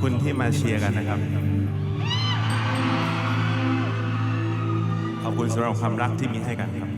คุณที่มาเชียร์กันนะครับ ขอบคุณสำหรับความรักที่มีให้กันครับ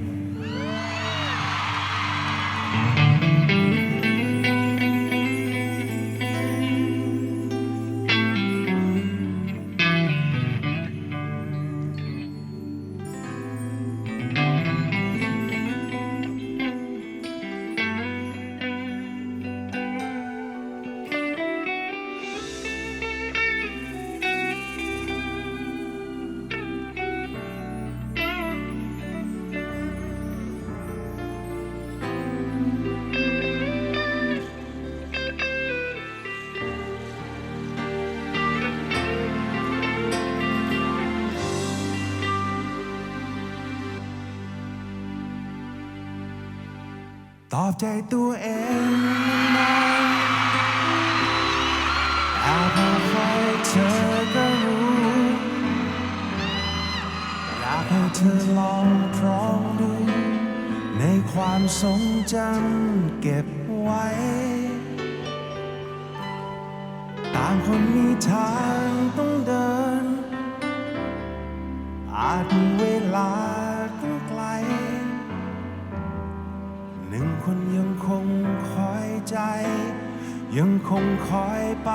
ตอบใจตัวเองนานแต่พอคอยเธอก็รู้อยากให้เธอลองพร้อมดู ในความทรงจำเก็บไว้ ต่างคนมีทางต้องเดิน อาจมีเวลา คนยังคงคอยใจ ยังคงคอยไป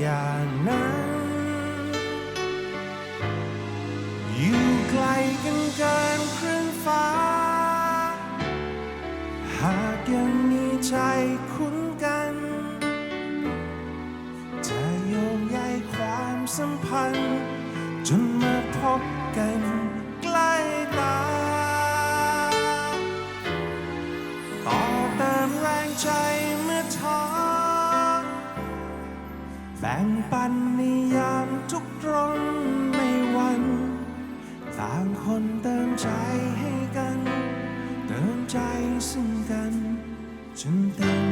อย่างนั้น อยู่ไกลกันเกินครึ่งฟ้า หากยังมีใจคุ้นกัน จะโยงใยความสัมพันธ์ จนมาพบกัน ปันในยามทุกตรงในวัน ต่างคนเติมใจให้กัน เติมใจซึ่งกันจนเต็ม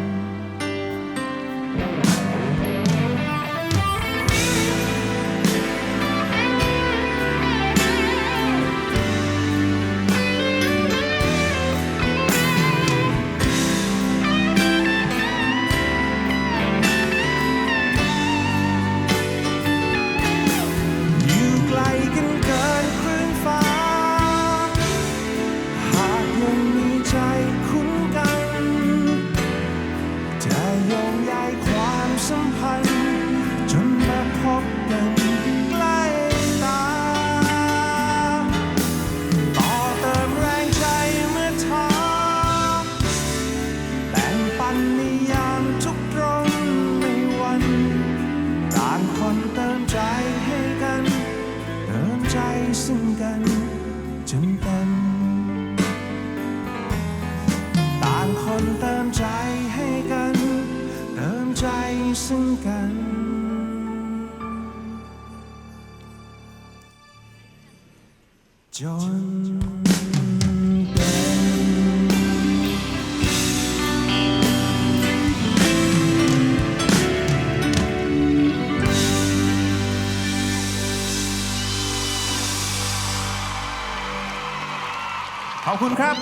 สัมพันธ์จนมาพบกันใกล้ตา ต่อเติมแรงใจเมื่อท้อแบ่งปันในยามทุกตรงในวันต่างคนเติมใจให้กัน เติมใจซึ่งกันจนเต็ม ซึ่งกัน จนขอบคุณครับ